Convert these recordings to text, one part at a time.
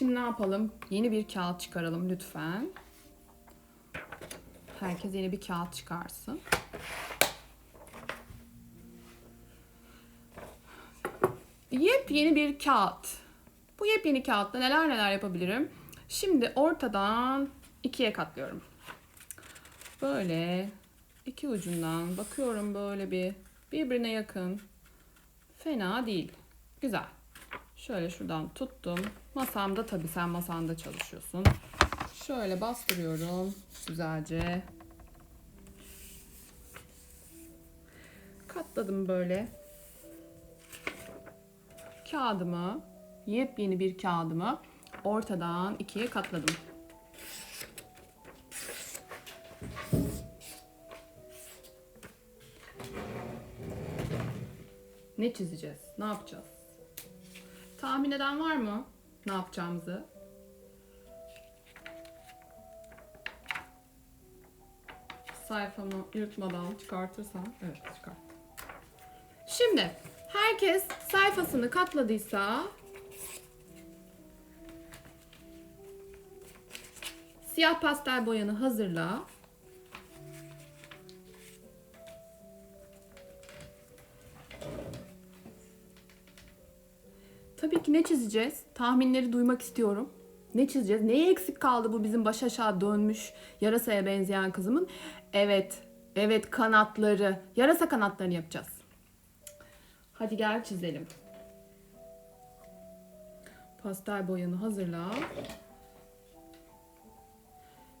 Şimdi ne yapalım? Yeni bir kağıt çıkaralım lütfen. Herkes yeni bir kağıt çıkarsın. Yepyeni bir kağıt. Bu yepyeni kağıtta neler neler yapabilirim? Şimdi ortadan ikiye katlıyorum. Böyle iki ucundan bakıyorum böyle bir birbirine yakın. Fena değil. Güzel. Şöyle şuradan tuttum. Masamda tabii sen masanda çalışıyorsun. Şöyle bastırıyorum güzelce. Katladım böyle. Kağıdımı, yepyeni bir kağıdımı ortadan ikiye katladım. Ne çizeceğiz? Ne yapacağız? Tahmin eden var mı? Ne yapacağımızı? Sayfamı yırtmadan çıkartırsam. Evet çıkart. Şimdi herkes sayfasını katladıysa siyah pastel boyanı hazırla. Tabii ki ne çizeceğiz? Tahminleri duymak istiyorum. Ne çizeceğiz? Neye eksik kaldı bu bizim baş aşağı dönmüş yarasaya benzeyen kızımın? Evet, evet kanatları. Yarasa kanatlarını yapacağız. Hadi gel çizelim. Pastel boyanı hazırla.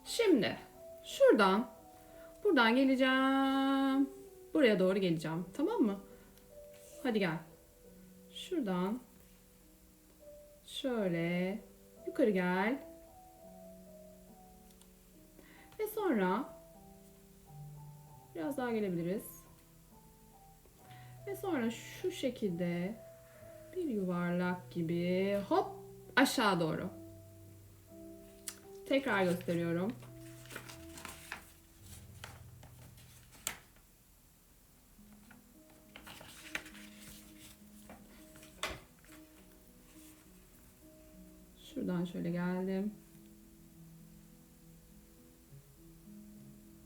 Şimdi şuradan buradan geleceğim. Buraya doğru geleceğim. Tamam mı? Hadi gel. Şuradan Şöyle yukarı gel. Ve sonra biraz daha gelebiliriz. Ve sonra şu şekilde bir yuvarlak gibi hop aşağı doğru. Tekrar gösteriyorum. Şuradan şöyle geldim.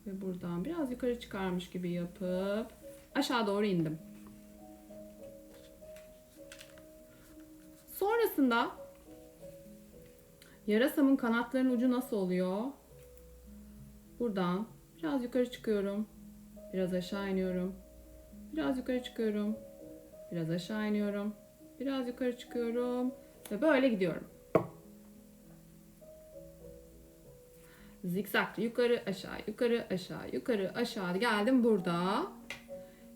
Ve buradan biraz yukarı çıkarmış gibi yapıp aşağı doğru indim. Sonrasında yarasamın kanatlarının ucu nasıl oluyor? Buradan biraz yukarı çıkıyorum. Biraz aşağı iniyorum. Biraz yukarı çıkıyorum. Biraz aşağı iniyorum. Biraz yukarı çıkıyorum. Ve böyle gidiyorum. Zikzaklı yukarı aşağı yukarı aşağı yukarı aşağı geldim burada.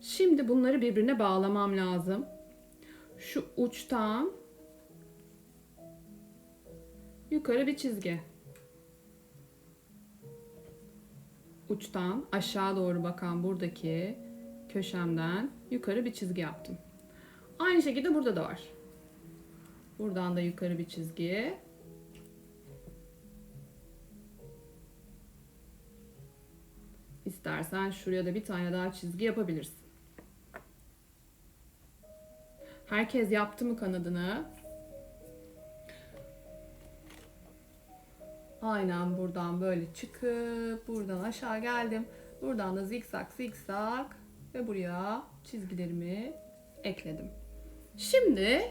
Şimdi bunları birbirine bağlamam lazım. Şu uçtan yukarı bir çizgi. Uçtan aşağı doğru bakan buradaki köşemden yukarı bir çizgi yaptım. Aynı şekilde burada da var. Buradan da yukarı bir çizgi. İstersen şuraya da bir tane daha çizgi yapabilirsin. Herkes yaptı mı kanadını? Aynen buradan böyle çıkıp buradan aşağı geldim. Buradan da zikzak zikzak ve buraya çizgilerimi ekledim. Şimdi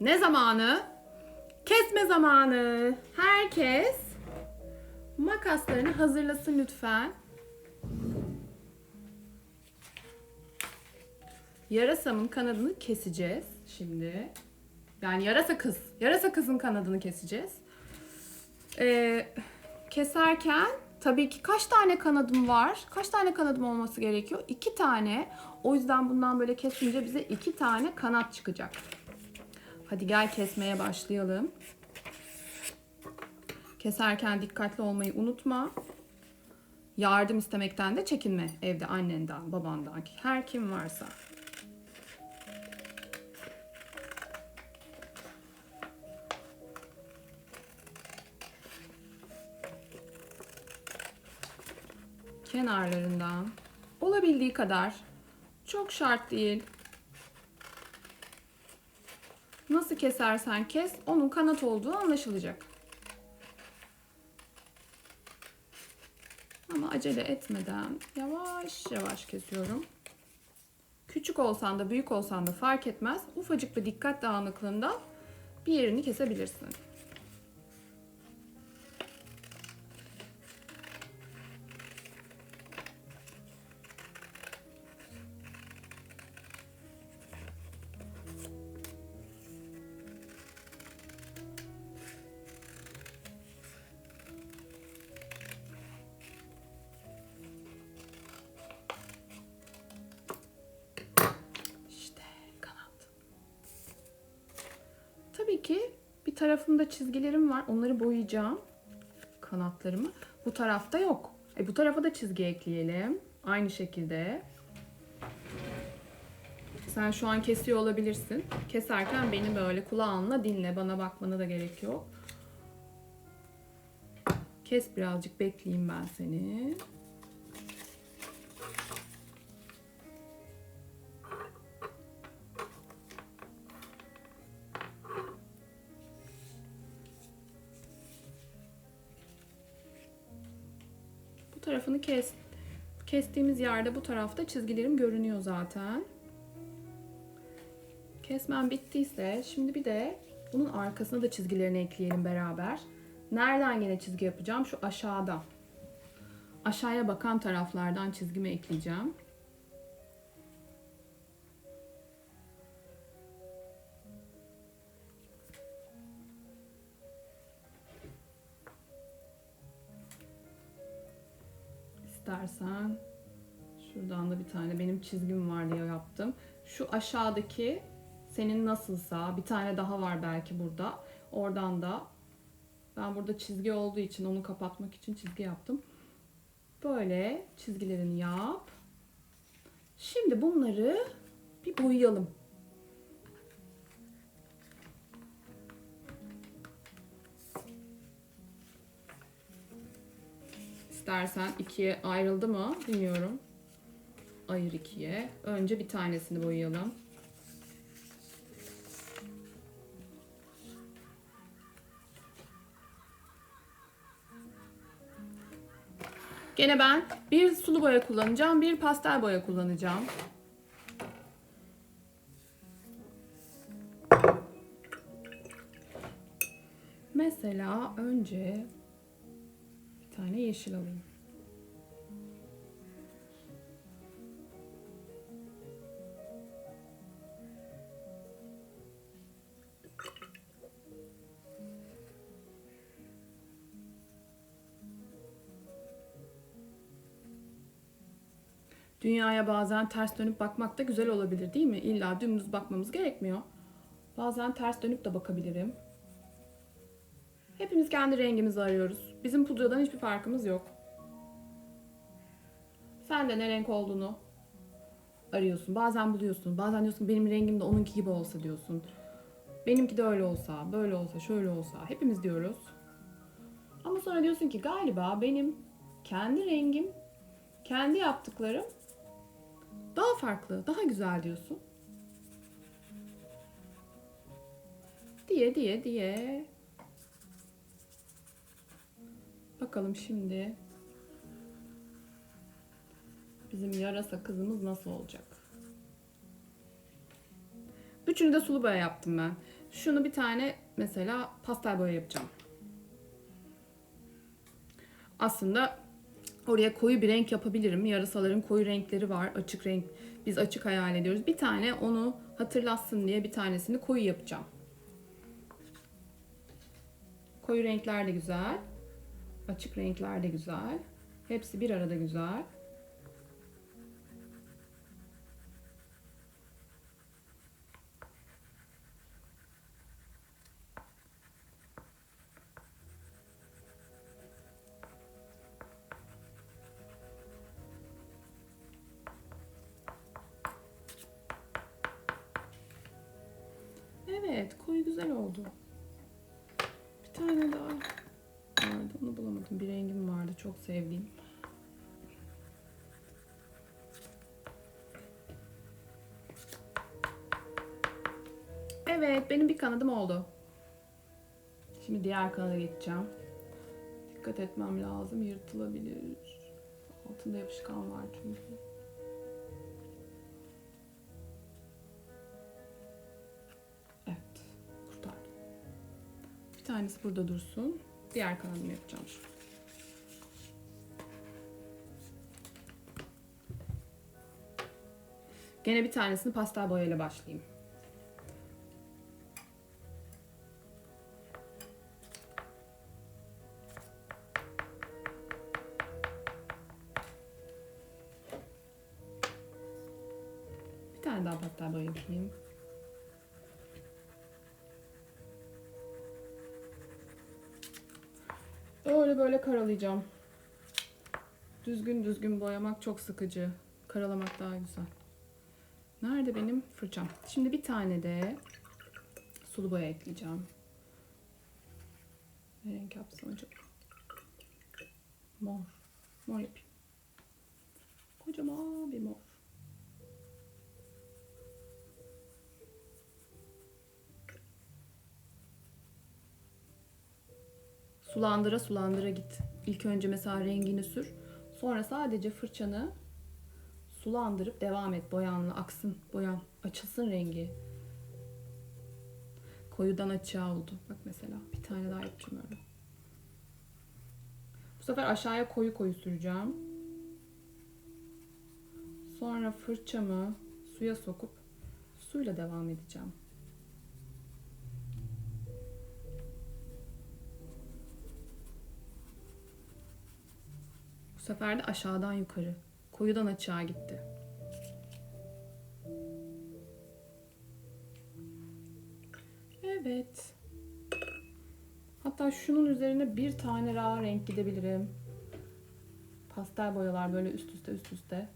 ne zamanı? Kesme zamanı. Herkes makaslarını hazırlasın lütfen. Yarasamın kanadını keseceğiz şimdi. Yani yarasa kız. Yarasa kızın kanadını keseceğiz. Ee, keserken tabii ki kaç tane kanadım var? Kaç tane kanadım olması gerekiyor? İki tane. O yüzden bundan böyle kesince bize iki tane kanat çıkacak. Hadi gel kesmeye başlayalım. Keserken dikkatli olmayı unutma. Yardım istemekten de çekinme. Evde annenden, babandan, her kim varsa. Kenarlarından olabildiği kadar çok şart değil. Nasıl kesersen kes onun kanat olduğu anlaşılacak. Acele etmeden yavaş yavaş kesiyorum. Küçük olsan da büyük olsan da fark etmez. Ufacık bir dikkat dağınıklığında bir yerini kesebilirsin. Ki bir tarafımda çizgilerim var. Onları boyayacağım. Kanatlarımı. Bu tarafta yok. E bu tarafa da çizgi ekleyelim. Aynı şekilde. Sen şu an kesiyor olabilirsin. Keserken beni böyle kulağınla dinle. Bana bakmana da gerek yok. Kes birazcık bekleyeyim ben seni. Tarafını kes. Kestiğimiz yerde bu tarafta çizgilerim görünüyor zaten. Kesmem bittiyse şimdi bir de bunun arkasına da çizgilerini ekleyelim beraber. Nereden yine çizgi yapacağım? Şu aşağıda. Aşağıya bakan taraflardan çizgimi ekleyeceğim. İstersen şuradan da bir tane benim çizgim var diye yaptım. Şu aşağıdaki senin nasılsa bir tane daha var belki burada. Oradan da ben burada çizgi olduğu için onu kapatmak için çizgi yaptım. Böyle çizgilerini yap. Şimdi bunları bir boyayalım. İstersen ikiye ayrıldı mı bilmiyorum. Ayır ikiye. Önce bir tanesini boyayalım. Gene ben bir sulu boya kullanacağım, bir pastel boya kullanacağım. Mesela önce tane yeşil alayım. Dünyaya bazen ters dönüp bakmak da güzel olabilir değil mi? İlla dümdüz bakmamız gerekmiyor. Bazen ters dönüp de bakabilirim. Hepimiz kendi rengimizi arıyoruz. Bizim pudradan hiçbir farkımız yok. Sen de ne renk olduğunu arıyorsun. Bazen buluyorsun. Bazen diyorsun benim rengim de onunki gibi olsa diyorsun. Benimki de öyle olsa, böyle olsa, şöyle olsa. Hepimiz diyoruz. Ama sonra diyorsun ki galiba benim kendi rengim, kendi yaptıklarım daha farklı, daha güzel diyorsun. Diye diye diye. Bakalım şimdi bizim yarasa kızımız nasıl olacak? Üçünü de sulu boya yaptım ben. Şunu bir tane mesela pastel boya yapacağım. Aslında oraya koyu bir renk yapabilirim. Yarasaların koyu renkleri var. Açık renk. Biz açık hayal ediyoruz. Bir tane onu hatırlatsın diye bir tanesini koyu yapacağım. Koyu renkler de güzel. Açık renkler de güzel. Hepsi bir arada güzel. Evet, koyu güzel oldu. Bir tane daha. Bir rengim vardı, çok sevdiğim. Evet benim bir kanadım oldu. Şimdi diğer kanada geçeceğim. Dikkat etmem lazım. Yırtılabilir. Altında yapışkan var çünkü. Evet. Kurtardım. Bir tanesi burada dursun. Diğer kanadımı yapacağım şimdi. Gene bir tanesini pastel boyayla başlayayım. Bir tane daha pastel boya yapayım. Öyle böyle karalayacağım. Düzgün düzgün boyamak çok sıkıcı. Karalamak daha güzel. Nerede benim fırçam? Şimdi bir tane de sulu boya ekleyeceğim. Ne renk yapsam acaba? Mor. Mor yapayım. Kocaman bir mor. Sulandıra sulandıra git. İlk önce mesela rengini sür. Sonra sadece fırçanı sulandırıp devam et. Boyanla aksın. Boyan açılsın rengi. Koyudan açığa oldu. Bak mesela bir tane daha yapacağım öyle. Bu sefer aşağıya koyu koyu süreceğim. Sonra fırçamı suya sokup suyla devam edeceğim. Bu sefer de aşağıdan yukarı. Koyudan açığa gitti. Evet. Hatta şunun üzerine bir tane daha renk gidebilirim. Pastel boyalar böyle üst üste üst üste.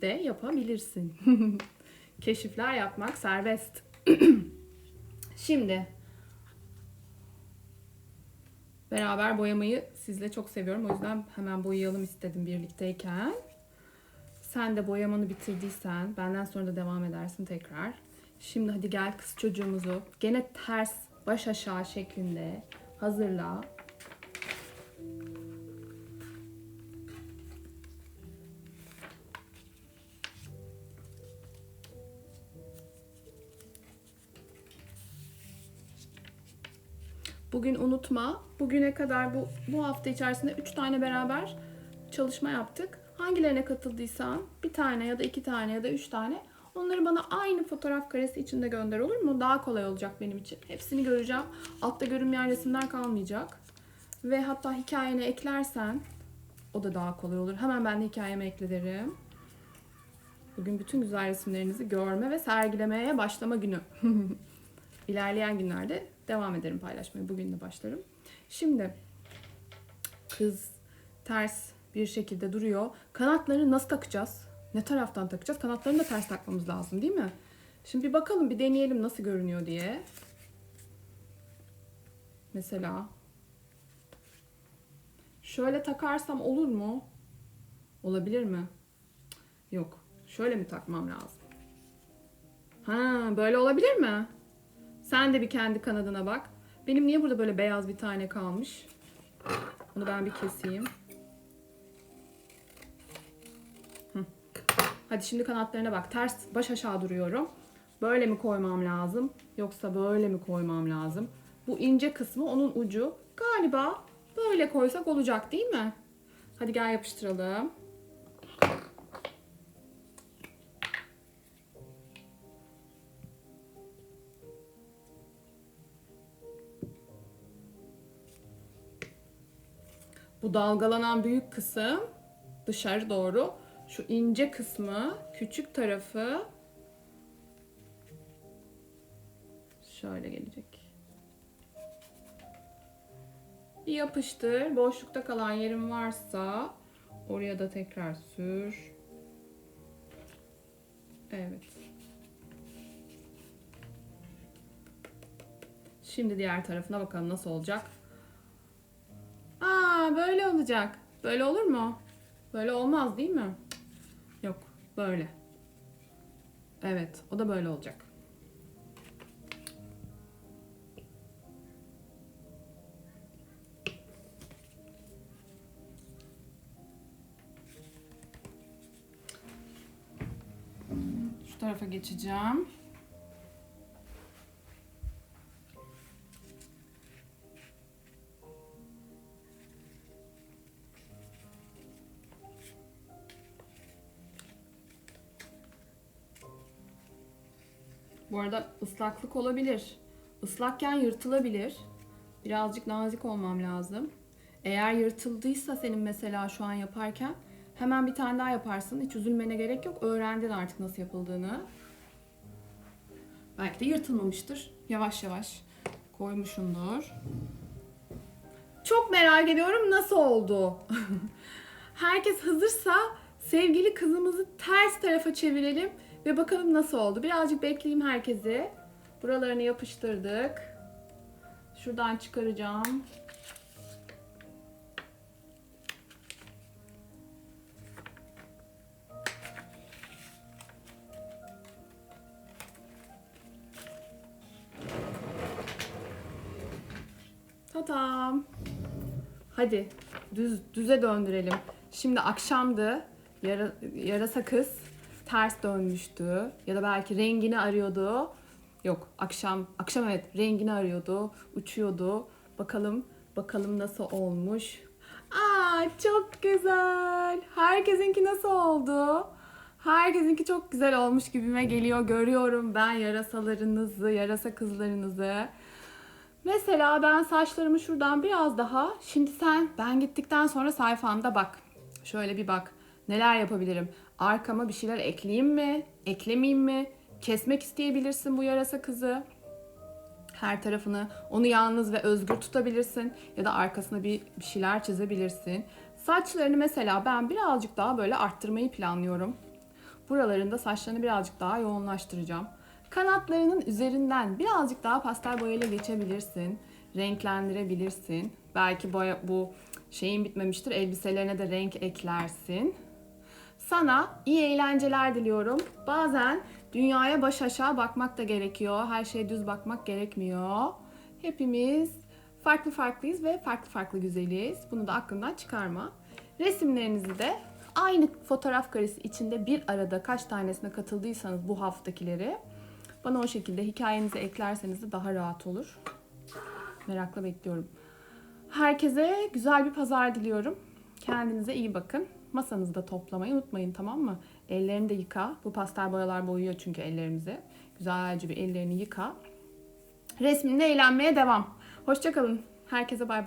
De yapabilirsin. Keşifler yapmak serbest. Şimdi beraber boyamayı sizle çok seviyorum. O yüzden hemen boyayalım istedim birlikteyken. Sen de boyamanı bitirdiysen benden sonra da devam edersin tekrar. Şimdi hadi gel kız çocuğumuzu gene ters baş aşağı şeklinde hazırla. Bugün unutma. Bugüne kadar bu bu hafta içerisinde 3 tane beraber çalışma yaptık. Hangilerine katıldıysan bir tane ya da iki tane ya da üç tane onları bana aynı fotoğraf karesi içinde gönder olur mu? Daha kolay olacak benim için. Hepsini göreceğim. Altta görünmeyen resimler kalmayacak. Ve hatta hikayene eklersen o da daha kolay olur. Hemen ben de hikayeme eklerim. Bugün bütün güzel resimlerinizi görme ve sergilemeye başlama günü. İlerleyen günlerde devam ederim paylaşmaya. Bugün de başlarım. Şimdi kız ters bir şekilde duruyor. Kanatlarını nasıl takacağız? Ne taraftan takacağız? Kanatlarını da ters takmamız lazım değil mi? Şimdi bir bakalım bir deneyelim nasıl görünüyor diye. Mesela şöyle takarsam olur mu? Olabilir mi? Yok. Şöyle mi takmam lazım? Ha, böyle olabilir mi? Sen de bir kendi kanadına bak. Benim niye burada böyle beyaz bir tane kalmış? Onu ben bir keseyim. Hadi şimdi kanatlarına bak. Ters baş aşağı duruyorum. Böyle mi koymam lazım? Yoksa böyle mi koymam lazım? Bu ince kısmı onun ucu. Galiba böyle koysak olacak değil mi? Hadi gel yapıştıralım. Bu dalgalanan büyük kısım dışarı doğru. Şu ince kısmı, küçük tarafı şöyle gelecek. Yapıştır. Boşlukta kalan yerim varsa oraya da tekrar sür. Evet. Şimdi diğer tarafına bakalım nasıl olacak olacak. Böyle olur mu? Böyle olmaz değil mi? Yok böyle. Evet o da böyle olacak. Şu tarafa geçeceğim. Bu arada ıslaklık olabilir. Islakken yırtılabilir. Birazcık nazik olmam lazım. Eğer yırtıldıysa senin mesela şu an yaparken hemen bir tane daha yaparsın. Hiç üzülmene gerek yok. Öğrendin artık nasıl yapıldığını. Belki de yırtılmamıştır. Yavaş yavaş koymuşumdur. Çok merak ediyorum nasıl oldu. Herkes hazırsa sevgili kızımızı ters tarafa çevirelim ve bakalım nasıl oldu. Birazcık bekleyeyim herkesi. Buralarını yapıştırdık. Şuradan çıkaracağım. Tatam. Hadi düz düze döndürelim. Şimdi akşamdı. Yara, yarasa kız ters dönmüştü ya da belki rengini arıyordu. Yok, akşam akşam evet rengini arıyordu, uçuyordu. Bakalım bakalım nasıl olmuş. Aa çok güzel. Herkesinki nasıl oldu? Herkesinki çok güzel olmuş gibime geliyor. Görüyorum ben yarasalarınızı, yarasa kızlarınızı. Mesela ben saçlarımı şuradan biraz daha şimdi sen ben gittikten sonra sayfanda bak. Şöyle bir bak. Neler yapabilirim? Arkama bir şeyler ekleyeyim mi? Eklemeyeyim mi? Kesmek isteyebilirsin bu yarasa kızı. Her tarafını onu yalnız ve özgür tutabilirsin ya da arkasına bir, bir şeyler çizebilirsin. Saçlarını mesela ben birazcık daha böyle arttırmayı planlıyorum. Buralarında saçlarını birazcık daha yoğunlaştıracağım. Kanatlarının üzerinden birazcık daha pastel boyayla geçebilirsin. Renklendirebilirsin. Belki boya, bu şeyin bitmemiştir. Elbiselerine de renk eklersin. Sana iyi eğlenceler diliyorum. Bazen dünyaya baş aşağı bakmak da gerekiyor. Her şeye düz bakmak gerekmiyor. Hepimiz farklı farklıyız ve farklı farklı güzeliz. Bunu da aklından çıkarma. Resimlerinizi de aynı fotoğraf karesi içinde bir arada kaç tanesine katıldıysanız bu haftakileri bana o şekilde hikayenize eklerseniz de daha rahat olur. Merakla bekliyorum. Herkese güzel bir pazar diliyorum. Kendinize iyi bakın. Masanızı da toplamayı unutmayın tamam mı? Ellerini de yıka. Bu pastel boyalar boyuyor çünkü ellerimizi. Güzelce bir ellerini yıka. Resminle eğlenmeye devam. Hoşçakalın. Herkese bay bay.